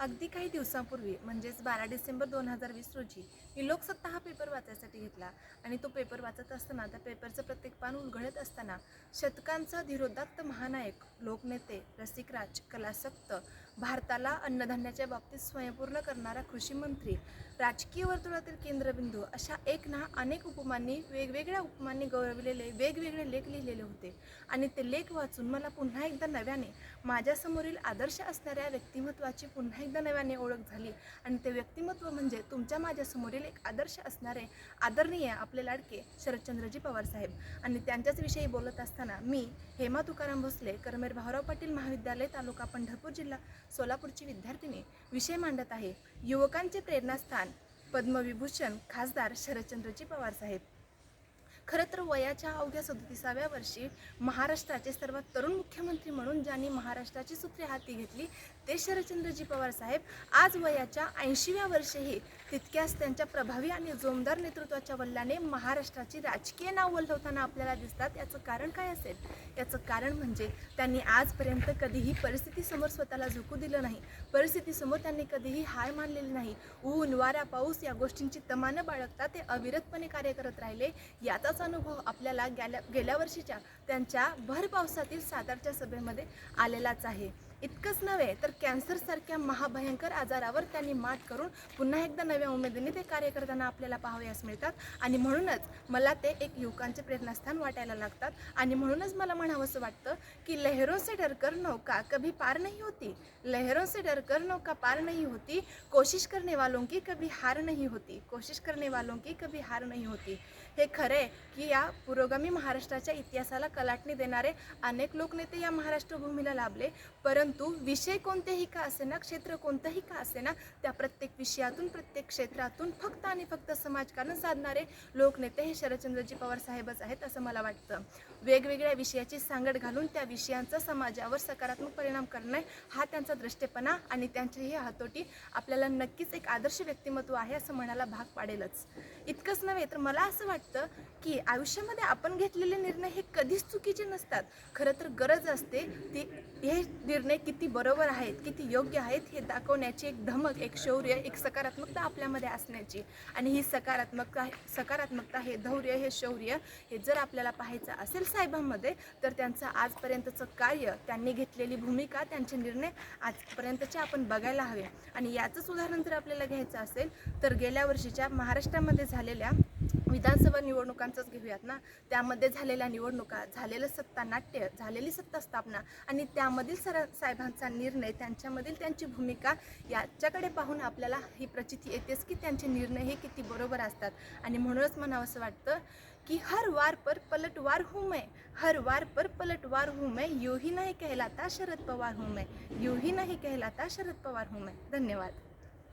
अगदी काही दिवसांपूर्वी म्हणजेच बारा डिसेंबर दोन हजार वीस रोजी मी लोकसत्ता हा पेपर वाचायसाठी घेतला. आणि तो पेपर वाचत असताना त्या पेपरचं प्रत्येक पान उलगडत असताना शतकांचा धीरोदात्त महानायक लोकनेते रसिकराज कलासक्त भारताला अन्नधान्याच्या बाबतीत स्वयंपूर्ण करणारा कृषीमंत्री राजकीय वर्तुळातील केंद्रबिंदू अशा एक ना अनेक उपमांनी वेगवेगळ्या उपमांनी गौरविलेले वेगवेगळे लेख लिहिलेले होते. आणि ते लेख वाचून मला पुन्हा एकदा नव्याने माझ्यासमोरील आदर्श असणाऱ्या व्यक्तिमत्वाची पुन्हा एकदा नव्याने ओळख झाली. आणि ते व्यक्तिमत्व म्हणजे तुमच्या माझ्यासमोरील एक आदर्श असणारे आदरणीय आपले लाडके शरदचंद्रजी पवार साहेब. आणि त्यांच्याच विषयी बोलत असताना मी हेमा तुकाराम भोसले करमेर भाऊराव पाटील महाविद्यालय तालुका पंढरपूर जिल्हा सोलापूरची विद्यार्थिनी विषय मांडत आहे. युवकांचे प्रेरणास्थान पद्मविभूषण खासदार शरदचंद्रजी पवार साहेब. खरं तर वयाच्या अवघ्या सदतीसाव्या वर्षी महाराष्ट्राचे सर्वात तरुण मुख्यमंत्री म्हणून ज्यांनी महाराष्ट्राची सूत्रे हाती घेतली ते शरदचंद्रजी पवार साहेब आज वयाच्या ऐंशीव्या वर्षीही तितक्याच त्यांच्या प्रभावी आणि जोमदार नेतृत्वाच्या वल्ल्याने महाराष्ट्राची राजकीय नाव वल्लवताना आपल्याला दिसतात. याचं कारण काय असेल? याचं कारण म्हणजे त्यांनी आजपर्यंत कधीही परिस्थितीसमोर स्वतःला झुकू दिलं नाही. परिस्थितीसमोर त्यांनी कधीही हार मानलेली नाही. ऊन वारा पाऊस या गोष्टींची तमानं बाळगता ते अविरतपणे कार्य करत राहिले. याचाच अनुभव आपल्याला गेल्या गेल्या वर्षीच्या त्यांच्या भर पावसातील सातारच्या सभेमध्ये आलेलाच आहे. इतकंच नव्हे तर कॅन्सरसारख्या महाभयंकर आजारावर त्यांनी मात करून पुन्हा एकदा नवीन नव्या उमेदीने ते कार्य करताना आपल्याला पाहावयास मिळतात. आणि म्हणूनच मला ते एक युवकांचे प्रेरणास्थान वाटायला लागतात. आणि म्हणूनच मला म्हणावंसं वाटतं की लहरों से डरकर नौका कभी पार नहीं होती. लहरों से डरकर नौका पार नहीं होती. कोशिश करने वालों की कभी हार नाही होती. कोशिश करने वालों की कभी हार नाही होती. हे खरे की या पुरोगामी महाराष्ट्राच्या इतिहासाला कलाटणी देणारे अनेक लोकनेते या महाराष्ट्र भूमीला लाभले. परंतु विषय कोणतेही का असेना क्षेत्र कोणतंही का असेना त्या प्रत्येक विषयातून प्रत्येक क्षेत्रातून फक्त आणि फक्त समाजकारण साधणारे लोकनेते हे शरदचंद्रजी पवार साहेबच आहेत असं मला वाटतं. वेगवेगळ्या विषयाची सांगड घालून त्या विषयांचा समाजावर सकारात्मक परिणाम करणे हा त्यांचा दृष्टेपणा आणि त्यांची ही हातोटी आपल्याला नक्कीच एक आदर्श व्यक्तिमत्व आहे असं म्हणायला भाग पाडेलच. इतकंच नव्हे तर मला असं वाटतं की आयुष्यामध्ये आपण घेतलेले निर्णय हे कधीच चुकीचे नसतात. खरं तर गरज असते ती हे निर्णय किती बरोबर आहेत किती योग्य आहेत हे दाखवण्याची एक धमक एक शौर्य एक सकारात्मकता आपल्यामध्ये असण्याची. आणि ही सकारात्मकता सकारात्मकता हे धैर्य हे शौर्य हे जर आपल्याला पाहायचं असेल साहेबांमध्ये तर त्यांचं आजपर्यंतचं कार्य त्यांनी घेतलेली भूमिका त्यांचे निर्णय आजपर्यंतचे आपण बघायला हवे. आणि याचंच उदाहरण जर आपल्याला घ्यायचं असेल तर गेल्या वर्षीच्या महाराष्ट्रामध्ये झालेल्या विधानसभा निवडणुकांचंच घेऊयात ना. त्यामध्ये झालेल्या निवडणुका झालेलं सत्ता नाट्य झालेली सत्ता स्थापना आणि त्यामधील सर साहेबांचा निर्णय त्यांच्यामधील त्यांची भूमिका याच्याकडे पाहून आपल्याला ही प्रचिती येतेच की त्यांचे निर्णय हे किती बरोबर असतात. आणि म्हणूनच म्हणावं असं वाटतं कि हर वार पर पलटवार हूँ मैं हर वार पर पलटवार हूँ मैं यूं ही नहीं कहलाता शरद पवार हूँ मैं यूं ही नहीं कहलाता शरद पवार हूँ मैं. धन्यवाद.